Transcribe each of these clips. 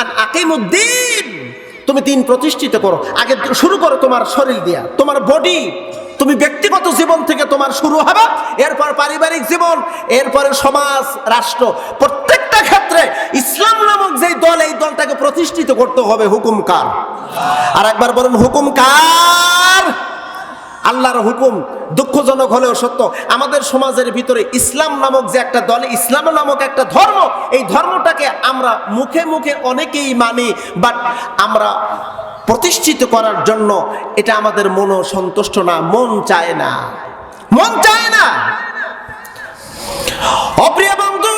আর আকিমুদ্দিন, তুমি দিন প্রতিষ্ঠিত করো। আগে শুরু করো তোমার শরীর দিয়া, তোমার বডি তুমি ব্যক্তিগত জীবন থেকে তোমার শুরু হবে, এরপর পারিবারিক জীবন, এরপরে সমাজ, রাষ্ট্র। প্রত্যেকটা ক্ষেত্রে ইসলাম নামক যে দল, এই দলটাকে প্রতিষ্ঠিত করতে হবে হুকুম কার? আর একবার বলুন, হুকুম কার? আল্লাহর হুকুম দুঃখজনক হলেও সত্য। আমাদের সমাজের ভিতরে ইসলাম নামক যে একটা দল, ইসলাম নামক একটা ধর্ম, এই ধর্মটাকে আমরা মুখে মুখে অনেকেই মানি বাট আমরা প্রতিষ্ঠিত করার জন্য এটা আমাদের মনও সন্তুষ্ট না, মন চায় না। মন চায় না। অপ্রিয় বন্ধু,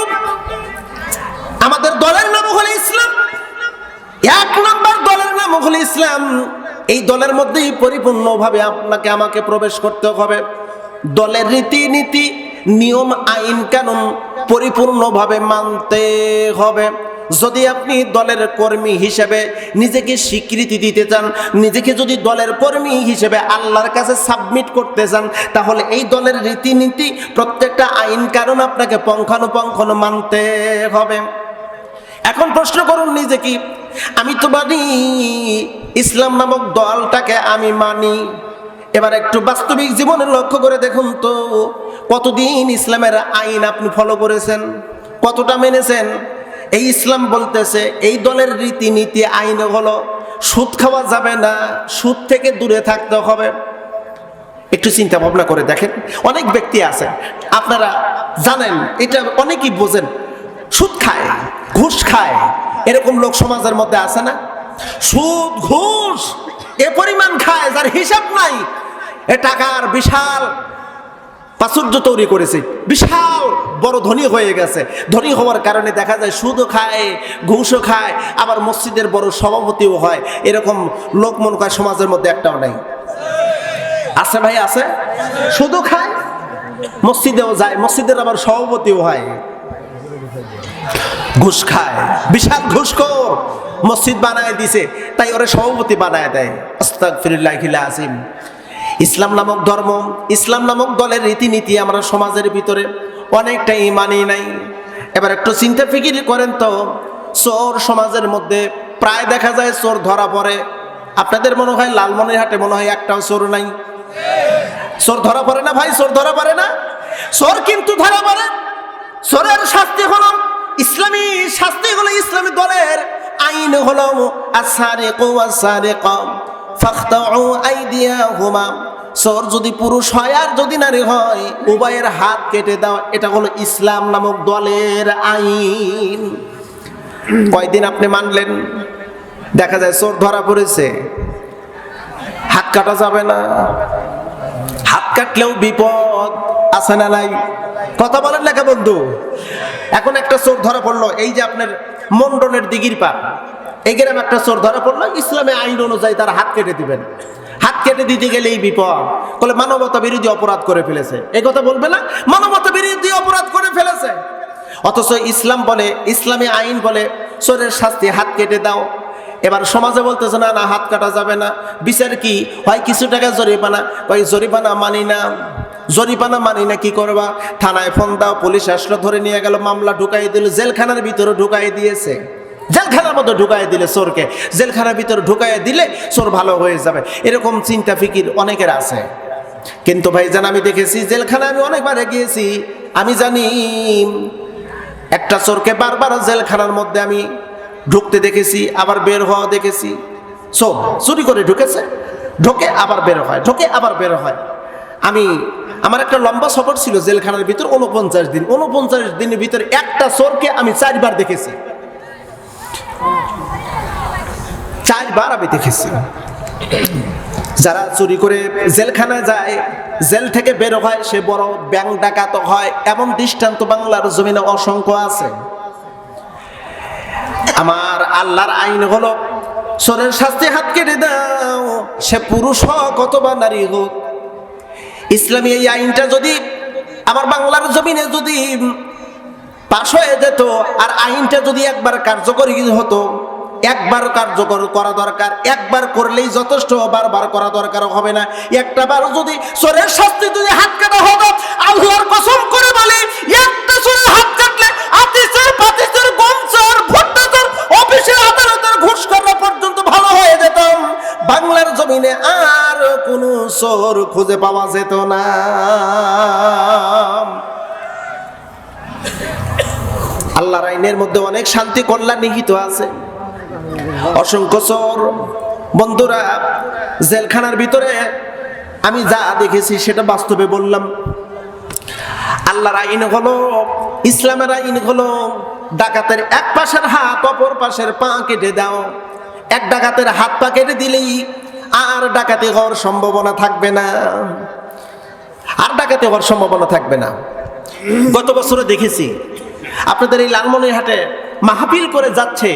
আমাদের দলের নাম হলো ইসলাম। এক নম্বর দলের নাম হলো ইসলাম। এই দলের মধ্যেই পরিপূর্ণভাবে আপনাকে আমাকে প্রবেশ করতে হবে। দলের রীতিনীতি, নিয়ম, আইন, কানুন পরিপূর্ণভাবে মানতে হবে। যদি আপনি দলের কর্মী হিসেবে নিজেকে স্বীকৃতি দিতে চান, নিজেকে যদি দলের কর্মী হিসেবে আল্লাহর কাছে সাবমিট করতে চান, তাহলে এই দলের রীতিনীতি, প্রত্যেকটা আইন, কানুন আপনাকে পঙ্খানুপঙ্খানু মানতে হবে। এখন প্রশ্ন করুন নিজে কি? আমি তো মানি ইসলাম নামক দলটাকে আমি মানি। এবার একটু বাস্তবিক জীবনে লক্ষ্য করে দেখুন তো। কতদিন ইসলামের আইন আপনি ফলো করেছেন? কতটা মেনেছেন? এই ইসলাম বলতেছে, এই দলের রীতিনীতি, আইন হলো, সুদ খাওয়া যাবে না, সুদ থেকে দূরে থাকতে হবে। একটু চিন্তা ভাবনা করে দেখেন, অনেক ব্যক্তি আছে আপনারা জানেন, এটা অনেকেই বোঝেন, সুদ খায়, ঘুষ খায়, এরকম লোক সমাজের মধ্যে আছে না? সুদ, ঘুষ, এ পরিমাণ খায়, যার হিসাব নাই, এ টাকার বিশাল প্রাচুর্য তৈরি করেছে। বিশাল বড় ধনী হয়ে গেছে। ধনী হওয়ার কারণে দেখা যায় সুদও খায়, ঘুষও খায়, আবার মসজিদের বড় সভাপতিও হয়। এরকম লোক মনে করে সমাজের মধ্যে একটাও নাই। আছে ভাই, আছে? শুধু খায়, মসজিদেও যায়, মসজিদের আবার সভাপতিও হয়। ঘুষ খায়। বিশাল ঘুষখোর মসজিদ বানায় দিছে, তাই ওরা সভাপতি বানায় দেয়। আজিম ইসলাম নামক ধর্ম, ইসলাম নামক দলের রীতিনীতি আমরা সমাজের ভিতরে অনেকটাই মানি নাই। এবার একটু চিন্তা ফিকির করেন তো, চোর সমাজের মধ্যে প্রায় দেখা যায় চোর ধরা পড়ে। আপনাদের মনে হয় লালমনিরহাটে মনে হয় একটাও চোর নাই? চোর ধরা পড়ে না ভাই? চোর ধরা পড়ে না? চোর কিন্তু ধরা পড়ে। চোরের শাস্তি হলো ইসলামী শাস্তি হলো ইসলামী দলের আইন হলো আসারে কো আসারে কম ফাখতাউ আইদিয়াহুমা। চোর যদি পুরুষ হয় আর যদি নারী হয়, উভয়ের হাত কেটে দাও, এটা হলো ইসলাম নামক দলের আইন। কয়দিন আপনি মানলেন? দেখা যায় চোর ধরা পড়েছে। হাত কাটা যাবে না। হাত কাটলেও বিপদ আছে না নাই? কথা বলেন লেখা বন্ধু এখন একটা চোর ধরা পড়ল, এই যে আপনার মন্ডনের দিঘির পার এই গ্রামে একটা চোর ধরা পড়ল, ইসলামে আইন অনুযায়ী তার হাত কেটে দিবেন। হাত কেটে দিতে গেলে এই বিপদ। বলে মানবতা বিরোধী অপরাধ করে ফেলেছে। এই কথা বলবে না? মানবতা বিরোধী অপরাধ করে ফেলেছে। অথচ ইসলাম বলে, ইসলামী আইন বলে, চোরের শাস্তি হাত কেটে দাও। এবার সমাজে বলতেছে, না না, হাত কাটা যাবে না। বিচার কি? হয় কিছু টাকা জরিমানা? ওই জরিমানা মানি না। জরিমানা মানি না কি করবা? থানায় ফোন দাও, পুলিশ আসলো, ধরে নিয়ে গেল, মামলা ঢুকাই দিল, জেলখানার ভিতরে ঢুকাই দিয়েছে। জেলখানার মধ্যে ঢুকাই দিলে চোরকে। জেলখানার ভিতরে ঢুকাই দিলে চোর ভালো হয়ে যাবে। এরকম চিন্তা ফিকির অনেকের আছে। কিন্তু ভাই ভাইজান, আমি দেখেছি জেলখানা আমি অনেকবার গিয়েছি। আমি জানি, একটা চোরকে বারবার জেলখানার মধ্যে আমি ঢুকতে দেখেছি, আবার বের হওয়া দেখেছি। চোর চুরি করে ঢুকেছে, ঢোকে আবার বের হয়, ঢোকে আবার বের হয়। আমি, আমার একটা লম্বা সফর ছিল জেলখানার ভিতর উনপঞ্চাশ দিন। উনপঞ্চাশ দিনের ভিতরে একটা চোরকে আমি চারবার দেখেছি। চারবার আমি দেখেছি। যারা চুরি করে জেলখানায় যায়, জেল থেকে বের হয়, সে বড় ব্যাংক ডাকাত হয়, এমন দৃষ্টান্ত বাংলার জমিনে অসংখ্য আছে। আমার আল্লাহর আইন হলো, চোরের শাস্তি হাত কেটে দাও, সে পুরুষ হোক অথবা নারী হোক ইসলামী এই আইনটা যদি আমার বাংলার জমিনে যদি পাশ হয়ে যেত আর আইনটা যদি একবার কার্যকরী হতো, একবার কার্যকর করা দরকার, একবার করলেই যথেষ্ট, বারবার করা দরকার হবে না। একটা বার যদি চোরের শাস্তি যদি হাত কাটা হতো, আল্লাহর কসম করে বলি, একটা চোরের হাত কাটলে আতিসের পাতিসের গমচর ভুট্টাচর অফিসের আদালতের ঘুষ করা পর্যন্ত ভালো হয়ে যেতাম। বাংলার জমিনে আহ কোনো চোর খুঁজে পাওয়া যেত না। আল্লাহর আইনের মধ্যে অনেক শান্তি কল্যাণ নিহিত আছে। অসংখ্য চোর বন্ধুরা, জেলখানার ভিতরে আমি যা দেখেছি সেটা বাস্তবে বললাম। আল্লাহর আইন হলো, ইসলামের আইন হলো, ডাকাতের এক পাশের হাত, অপর পাশের পা কেটে দাও। এক ডাকাতের হাত পা কেটে দিলেই আর ডাকাতি হওয়ার সম্ভাবনা থাকবে না। আর ডাকাতি হওয়ার সম্ভাবনা থাকবে না। গত বছরে দেখেছি, আপনাদের এই লালমনিরহাটে মাহফিল করে যাচ্ছে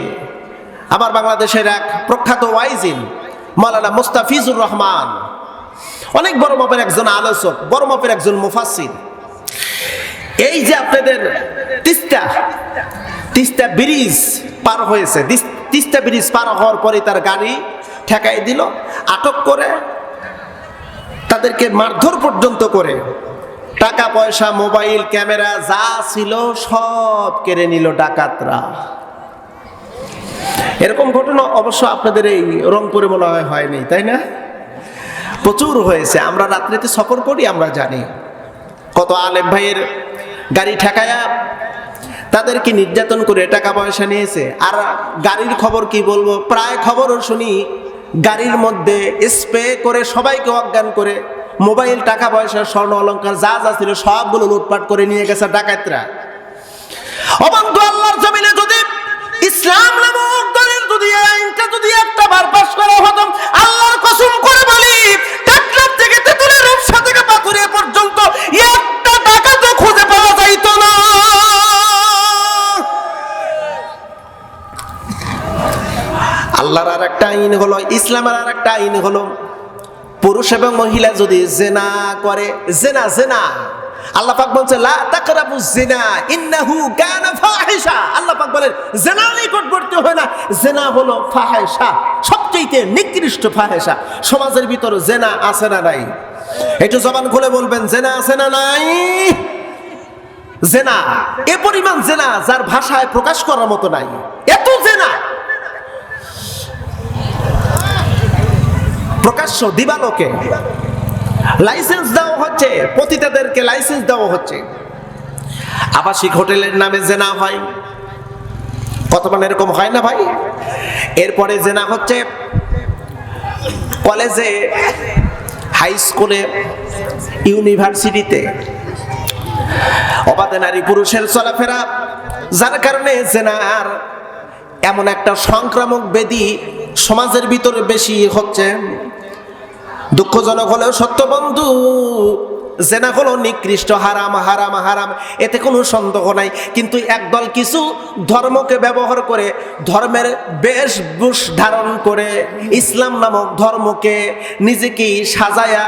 আমার বাংলাদেশের এক প্রখ্যাত ওয়াইজিন মালানা মুস্তাফিজুর রহমান। অনেক বড় মাপের একজন আলোচক, বড় মাপের একজন মুফাসির এই যে আপনাদের তিস্তা তিস্তা ব্রিজ পার হয়েছে, তিস্তা ব্রিজ পার হওয়ার পরে তার গাড়ি ঠেকাই দিল, আটক করে তাদেরকে মারধর পর্যন্ত করে। টাকা, পয়সা, মোবাইল, ক্যামেরা যা ছিল সব কেড়ে নিল ডাকাতরা। এরকম ঘটনা অবশ্য আপনাদের এই রংপুরে মনে হয় হয়নি, তাই না? প্রচুর হয়েছে, আমরা রাত্রিতে সফর করি, আমরা জানি। কত আলেম ভাইয়ের গাড়ি ঠেকায়া তাদেরকে নির্যাতন করে টাকা পয়সা নিয়েছে। আর গাড়ির খবর কি বলব? প্রায় খবরও শুনি গাড়ির মধ্যে স্প্রে করে সবাইকে অজ্ঞান করে, মোবাইল, টাকা পয়সা, স্বর্ণ অলংকার, যা যা ছিল সবগুলো লুটপাট করে নিয়ে গেছে ডাকাতরা। আল্লাহর জমিনে যদি ইসলাম নামক দলের যদি আইনটা যদি একটা বার পাশ করা হতো, আল্লাহর কসম করে বলি থেকে তেতুলের থেকে পর্যন্ত একটা টাকা তো খুঁজে পাওয়া যাইতো না। আল্লাহর আর একটা আইন হলো, ইসলামের আর একটা আইন হলো, পুরুষ এবং মহিলা যদি জেনা করে, জেনা জেনা। আল্লাহ পাক বলছে, লা তাকরাবু জিনা, ইন্নাহু কানা ফাহিশা। আল্লাহ পাক বলেন, জেনা নিকটবর্তী হয় না। জেনা হলো ফাহিশা সবচেয়ে নিকৃষ্ট ফাহিশা। সমাজের ভিতর জেনা আছে না নাই? একটু জবান খুলে বলবেন, জেনা আছে না নাই? জেনা, এ পরিমাণ জেনা যার ভাষায় প্রকাশ করার মতো নাই। এত জেনা প্রকাশ্য দিবালোকে। লাইসেন্স দেওয়া হচ্ছে, পতিতাদেরকে লাইসেন্স দেওয়া হচ্ছে। আবাসিক হোটেলের নামে জেনা হয়। কত মানে এরকম হয় না ভাই? এরপরে জেনা হচ্ছে কলেজে, হাই স্কুলে, ইউনিভার্সিটিতে। অবাধে নারী পুরুষের চলাফেরা, যার কারণে জেনার এমন একটা সংক্রামক বেদি সমাজের ভিতরে বেশি হচ্ছে। দুঃখজনক হলেও সত্য বন্ধু, জেনা হলো নিকৃষ্ট, হারাম হারাম হারাম, এতে কোনো সন্দেহ নাই। কিন্তু একদল কিছু ধর্মকে ব্যবহার করে, ধর্মের বেশভূষ ধারণ করে, ইসলাম নামক ধর্মকে নিজেকেই সাজায়া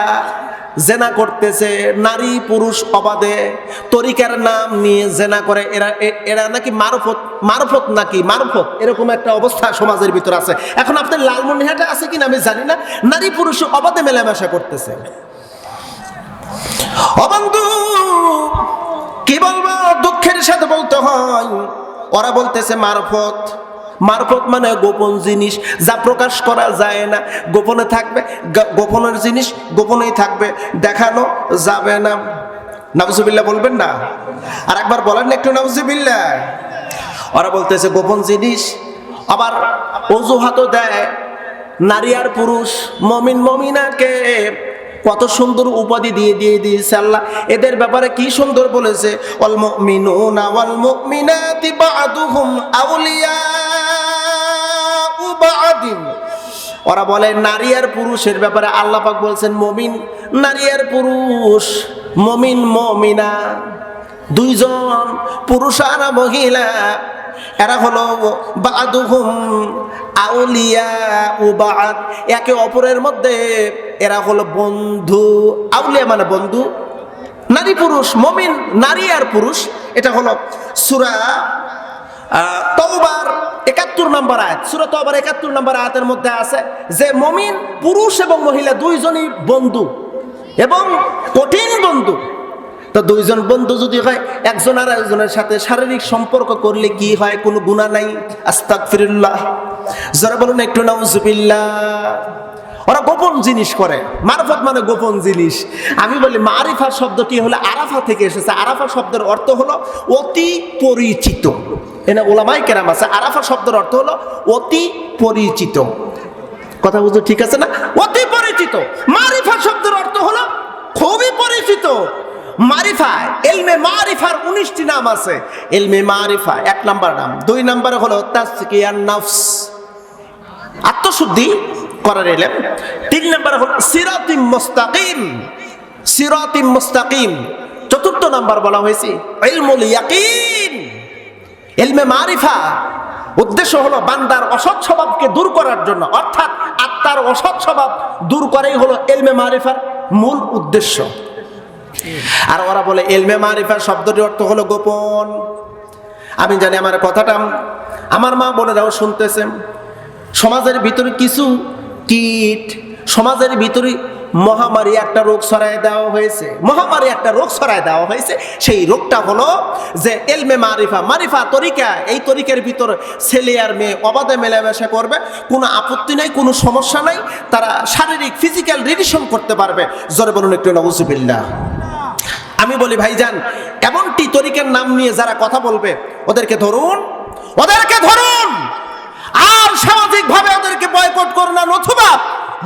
জেনা করতেছে, নারী পুরুষ অবাধে। তরিকার নাম নিয়ে জেনা করে, এরা এরা নাকি মারফত মারফত নাকি, মারফত? এরকম একটা অবস্থা সমাজের ভিতর আছে। এখন আপনার লালমনিহাটে আছে কিনা আমি জানি না। নারী পুরুষ অবাধে মেলামেশা করতেছে। অবন্ধু, কি বলব? দুঃখের সাথে বলতে হয়। ওরা বলতেছে মারফত। মারফত মানে গোপন জিনিস, যা প্রকাশ করা যায় না। গোপনে থাকবে গোপনের জিনিস গোপনেই থাকবে, দেখানো যাবে না। নাবজুবিল্লাহ বলবেন না? আর একবার বলেন না একটু নাবজুবিল্লাহ ওরা বলতেছে, গোপন জিনিস। আবার অজুহাতও দেয়, নারী আর পুরুষ, মমিন মমিনাকে কত সুন্দর উপাধি দিয়ে দিয়ে দিয়েছে আল্লাহ। এদের ব্যাপারে কি সুন্দর বলেছে? ওয়াল বা'দিন। ওরা বলে, নারী আর পুরুষের ব্যাপারে আল্লাহ পাক বলছেন, মমিন, নারী আর পুরুষ, মমিন, মমিনা। দুইজন, পুরুষ আর মহিলা। এরা হলো বাদুহুম আউলিয়া ও বাদ। একে অপরের মধ্যে এরা হলো বন্ধু। আউলিয়া মানে বন্ধু, নারী পুরুষ, মমিন, নারী আর পুরুষ। এটা হলো সুরা তওবার একাত্তর নম্বর আয়াত। সুরা তওবার একাত্তর নম্বর আয়াতের মধ্যে আছে যে মমিন, পুরুষ এবং মহিলা দুইজনই বন্ধু এবং কঠিন বন্ধু। তো দুইজন বন্ধু যদি হয়, একজন আর একজনের সাথে শারীরিক সম্পর্ক করলে কি হয়? কোনো গুণা নাই? আস্তাক ফিরুল্লাহ যারা বলুন একটু, নাউজুবিল্লাহ। ওরা গোপন জিনিস করে। মারফত মানে গোপন জিনিস। আমি বলি, মারিফা শব্দটি হলো আরাফা থেকে এসেছে। আরাফা শব্দের অর্থ হলো অতি পরিচিত। এনে ওলামাই কেরাম আছে। আরাফা শব্দের অর্থ হলো অতি পরিচিত। কথা বুঝতে ঠিক আছে না? অতি পরিচিত। মারিফা শব্দের অর্থ হলো খুবই পরিচিত। মারিফা, এলমে মারিফার উনিশটি নাম আছে। এলমে মারিফা, এক নাম্বার নাম। দুই নাম্বার হলো তাসকিয়ান নফস। আত্মশুদ্ধি করার এলেম। তিন নাম্বার হলো সিরাতিম মুস্তাকিম। সিরাতিম মুস্তাকিম। চতুর্থ নাম্বার বলা হয়েছে, ইলমুল ইয়াকিন। এলমে মারিফা উদ্দেশ্য হলো বান্দার অসৎ স্বভাবকে দূর করার জন্য। অর্থাৎ আত্মার অসৎ স্বভাব দূর করাই হলো এলমে মারিফার মূল উদ্দেশ্য। আর ওরা বলে, এলমে মারিফার শব্দটির অর্থ হলো গোপন। আমি জানি আমার কথাটা, আমার মা বোনেরাও শুনতেছেন সমাজের ভিতরে কিছু কীট, সমাজের ভিতরে মহামারী একটা রোগ ছড়ায় দেওয়া হয়েছে। মহামারী একটা রোগ ছড়ায় দেওয়া হয়েছে। সেই রোগটা হলো যে, এলমে মারিফা মারিফা তরিকা, এই তরিকার ভিতর ছেলে আর মেয়ে অবাধে মেলামেশা করবে। কোনো আপত্তি নাই, কোনো সমস্যা নাই। তারা শারীরিক, ফিজিক্যাল রিলেশন করতে পারবে। জোরে বলুন একটু নবুজুবিল্লাহ আমি বলি, ভাইজান, এমনটি তরিকের নাম নিয়ে যারা কথা বলবে, ওদেরকে ধরুন ওদেরকে ধরুন। আর সামাজিক ভাবে ওদেরকে বয়কট করুন না নতুবা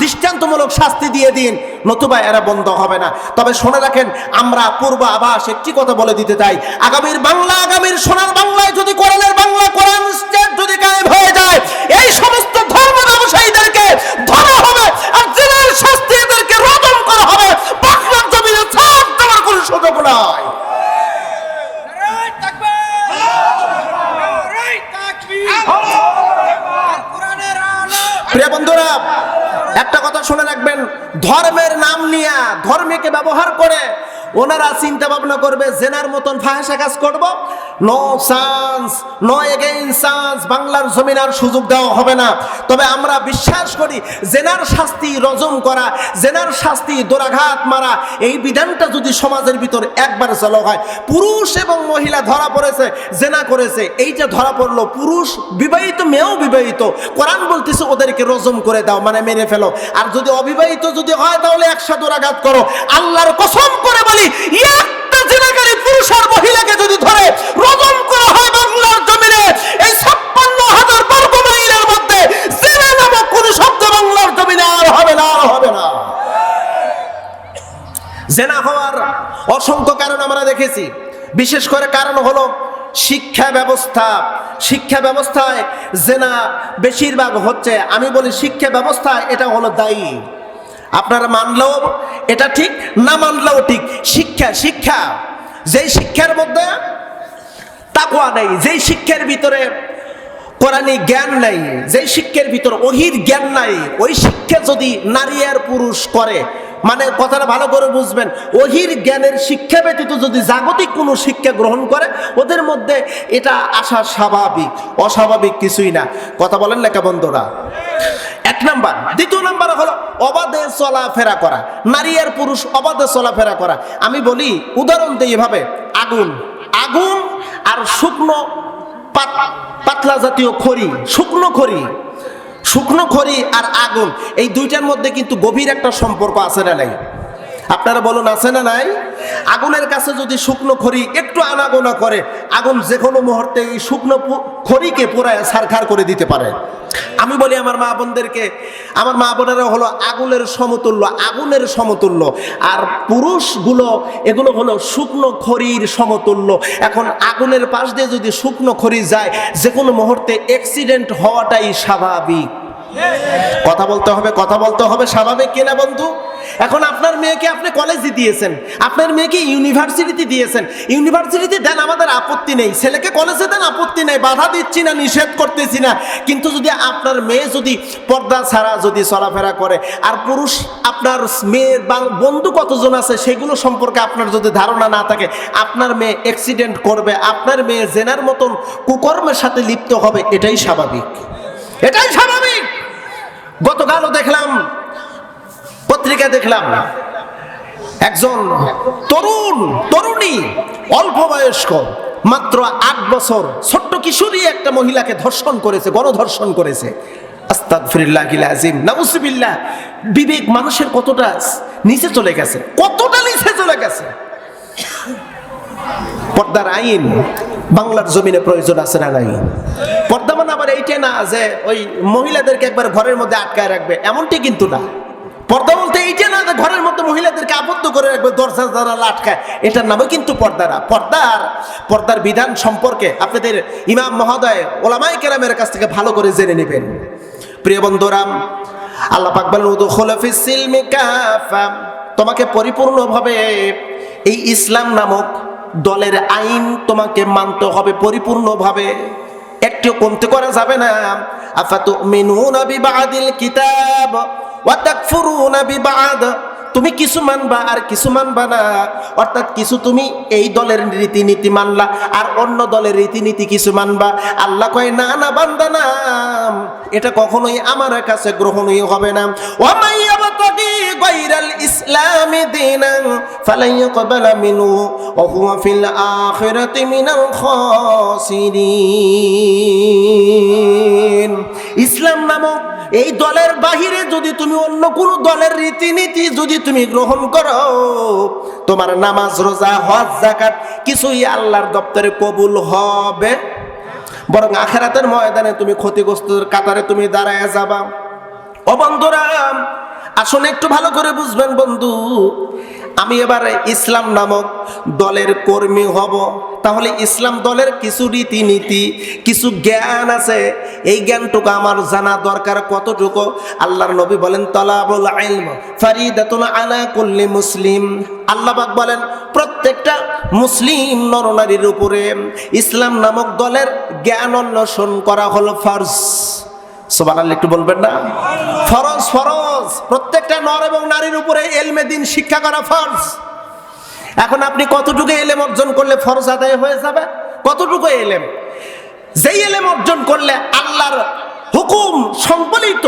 দৃষ্টান্তমূলক শাস্তি দিয়ে দিন, নতুবা এরা বন্ধ হবে না। তবে শুনে রাখেন, আমরা পূর্ব আবাস একটি কথা বলে দিতে চাই। আগামীর বাংলা, আগামীর সোনার বাংলায় যদি কোরআনের বাংলা, কোরআন স্টেট যদি গায়েব হয়ে যায়, এই সমস্ত ধর্ম ব্যবসায়ীদেরকে ধরা হবে আর জেলের শাস্তি এদেরকে রদম করা হবে বাংলার জমিনে ছাপ দেওয়ার কোনো সুযোগ নয় নারায় তাকবীর! নারায় তাকবীর! আর কোরআনের প্রিয় বন্ধুরা একটা কথা শুনে রাখবেন ধর্মের নাম নিয়ে ধর্মকে ব্যবহার করে ওনারা চিন্তা ভাবনা করবে জেনার মতন ফাহেসা কাজ করব। No chance no again chance বাংলার জমিন আর সুযোগ দেওয়া হবে না। তবে আমরা বিশ্বাস করি, জেনার শাস্তি রজম করা, জেনার শাস্তি দোরাঘাত মারা, এই বিধানটা যদি সমাজের ভিতর একবার চালু হয়, পুরুষ এবং মহিলা ধরা পড়েছে, জেনা করেছে এইটা ধরা পড়ল, পুরুষ বিবাহিত, মেয়েও বিবাহিত, কোরআন বলতেছে ওদেরকে রজম করে দাও মানে মেরে ফেলো। আর যদি অবিবাহিত যদি হয়, তাহলে একসাথে দোরাঘাত করো। আল্লাহর কসম করে বলি একটা জেনাকারী পুরুষ আর মহিলাকে যদি ধরে রজম করা হয় বাংলার জমিনে, এই ছাপ্পান্ন হাজার বর্গ মাইলের মধ্যে জেনা নামক কোনো শব্দ বাংলার জমিনে আর হবে না, আর হবে না। জেনা হওয়ার অসংখ্য কারণ আমরা দেখেছি। বিশেষ করে কারণ হলো শিক্ষা ব্যবস্থা। শিক্ষা ব্যবস্থায় জেনা বেশিরভাগ হচ্ছে, আমি বলি শিক্ষা ব্যবস্থা, এটা হলো দায়ী। আপনারা মানলেও এটা ঠিক, না মানলেও ঠিক। শিক্ষা শিক্ষা। যেই শিক্ষার মধ্যে তাকুয়া নেই, যেই শিক্ষার ভিতরে কোরআনি জ্ঞান নাই, যেই শিক্ষার ভিতর ওহির জ্ঞান নাই, ওই শিক্ষা যদি নারী আর পুরুষ করে মানে কথাটা ভালো করে বুঝবেন ওহির জ্ঞানের শিক্ষা ব্যতীত যদি জাগতিক কোনো শিক্ষা গ্রহণ করে, ওদের মধ্যে এটা আসা স্বাভাবিক, অস্বাভাবিক কিছুই না। কথা বলেন লেখা বন্ধুরা? এক নাম্বার। দ্বিতীয় নাম্বার হলো অবাধে চলাফেরা করা। নারী আর পুরুষ অবাধে চলাফেরা করা। আমি বলি, উদাহরণ দিই এভাবে, আগুন আগুন আর শুকনো পাত- পাতলা জাতীয় খড়ি, শুকনো খড়ি শুকনো খড়ি আর আগুন, এই দুইটার মধ্যে কিন্তু গভীর একটা সম্পর্ক আছে না নাই? আপনারা বলুন, আছে না নাই? আগুনের কাছে যদি শুকনো খড়ি একটু আনাগোনা করে, আগুন যে কোনো মুহূর্তে এই শুকনো খড়িকে পুরায় সারখার করে দিতে পারে। আমি বলি আমার মা বোনদেরকে, আমার মা বোনেরা হলো আগুনের সমতুল্য আগুনের সমতুল্য। আর পুরুষগুলো, এগুলো হলো শুকনো খড়ির সমতুল্য। এখন আগুনের পাশ দিয়ে যদি শুকনো খড়ি যায় যে কোনো মুহূর্তে অ্যাক্সিডেন্ট হওয়াটাই স্বাভাবিক। কথা বলতে হবে, কথা বলতে হবে, স্বাভাবিক কিনা বন্ধু? এখন আপনার মেয়েকে আপনি কলেজে দিয়েছেন, আপনার মেয়েকে ইউনিভার্সিটিতে দিয়েছেন। ইউনিভার্সিটিতে দেন আমাদের আপত্তি নেই, ছেলেকে কলেজে দেন আপত্তি নেই, বাধা দিচ্ছি না, নিষেধ করতেছি না। কিন্তু যদি আপনার মেয়ে যদি পর্দা ছাড়া যদি চলাফেরা করে, আর পুরুষ আপনার মেয়ের বা বন্ধু কতজন আছে, সেগুলো সম্পর্কে আপনার যদি ধারণা না থাকে, আপনার মেয়ে অ্যাক্সিডেন্ট করবে, আপনার মেয়ে জেনার মতন কুকর্মের সাথে লিপ্ত হবে, এটাই স্বাভাবিক। এটাই স্বাভাবিক! গতকালও দেখলাম পত্রিকা দেখলাম, একজন তরুণ, তরুণী, অল্প বয়স্ক, মাত্র আট বছর, ছোট্ট কিশোরী একটা মহিলাকে ধর্ষণ করেছে, গণধর্ষণ করেছে। বিবেক মানুষের কতটা নিচে চলে গেছে, কতটা নিচে চলে গেছে। পর্দার আইন, বাংলার জমিনে প্রয়োজন আছে না নাই? পর্দা এইটা না যে ওই মহিলাদেরকে একবার ঘরের মধ্যে আটকায় রাখবে, এমনটি কিন্তু না। পর্দা বলতে এইটা না যে ঘরের মধ্যে মহিলাদেরকে আবদ্ধ করে রাখবে, দরজা দ্বারা আটকায়, এটার নামে কিন্তু পর্দা না। পর্দার পর্দার বিধান সম্পর্কে আপনাদের ইমাম মহোদয় ওলামাই কেরামের কাছ থেকে ভালো করে জেনে নেবেন। প্রিয় বন্ধুরাম আল্লাহ পাক বলেন উদখুল ফিস সিলমি কাফা। তোমাকে পরিপূর্ণভাবে এই ইসলাম নামক দলের আইন তোমাকে মানতে হবে পরিপূর্ণভাবে। একটু কমতে করা যাবে না। আফাতু কিতাব তুমি কিছু মানবা আর কিছু মানবা না। অর্থাৎ কিছু তুমি এই দলের রীতিনীতি মানলা আর অন্য দলের রীতিনীতি কিছু মানবা। আল্লাহ কয়, না না, বান্দা, না। এটা কখনোই আমার কাছে গ্রহণীয় হবে না। ওয়ামাই ইয়াবতাগি গায়রাল দীনান ফালান ইউকবালা মিনহু ওয়া হুয়া ফিল আখিরাতি মিনাল খাসিরিন। ইসলাম নামক এই দলের বাহিরে যদি তুমি অন্য কোনো দলের রীতিনীতি যদি তুমি গ্রহণ করো, তোমার নামাজ, রোজা, হজ জাকাত কিছুই আল্লাহর দপ্তরে কবুল হবে। বরং আখেরাতের ময়দানে তুমি ক্ষতিগ্রস্তের কাতারে তুমি দাঁড়ায় যাবা। ও বন্ধুরা আসুন একটু ভালো করে বুঝবেন বন্ধু, আমি এবার ইসলাম নামক দলের কর্মী হব। তাহলে ইসলাম দলের কিছু রীতিনীতি, কিছু জ্ঞান আছে। এই জ্ঞানটুকু আমার জানা দরকার কতটুকু? আল্লাহর নবী বলেন, তলাবুল কুল্লি মুসলিম। আল্লাহবাক বলেন, প্রত্যেকটা মুসলিম নরনারীর উপরে ইসলাম নামক দলের জ্ঞান অন্বেষণ করা হলো ফরজ। আল্লাহ একটু বলবেন না? ফরজ ফরজ প্রত্যেকটা নর এবং নারীর উপরে এলমে দিন শিক্ষা করা ফরজ। এখন আপনি কতটুকু এলেম অর্জন করলে ফরজ আদায় হয়ে যাবে? কতটুকু এলেম? যেই এলেম অর্জন করলে আল্লাহর হুকুম সংবলিত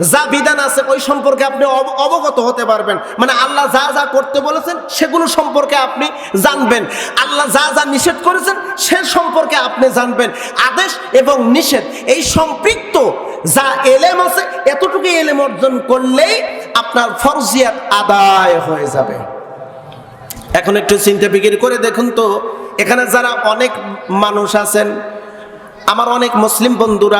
যা বিধান আছে, ওই সম্পর্কে আপনি অব- অবগত হতে পারবেন। মানে আল্লাহ যা যা করতে বলেছেন, সেগুলো সম্পর্কে আপনি জানবেন। আল্লাহ যা যা নিষেধ করেছেন, সে সম্পর্কে আপনি জানবেন। আদেশ এবং নিষেধ, এই সম্পৃক্ত যা এলেম আছে, এতটুকু এলেম অর্জন করলেই আপনার ফরজিয়াত আদায় হয়ে যাবে। এখন একটু চিন্তা বিক্রি করে দেখুন তো, এখানে যারা অনেক মানুষ আছেন, আমার অনেক মুসলিম বন্ধুরা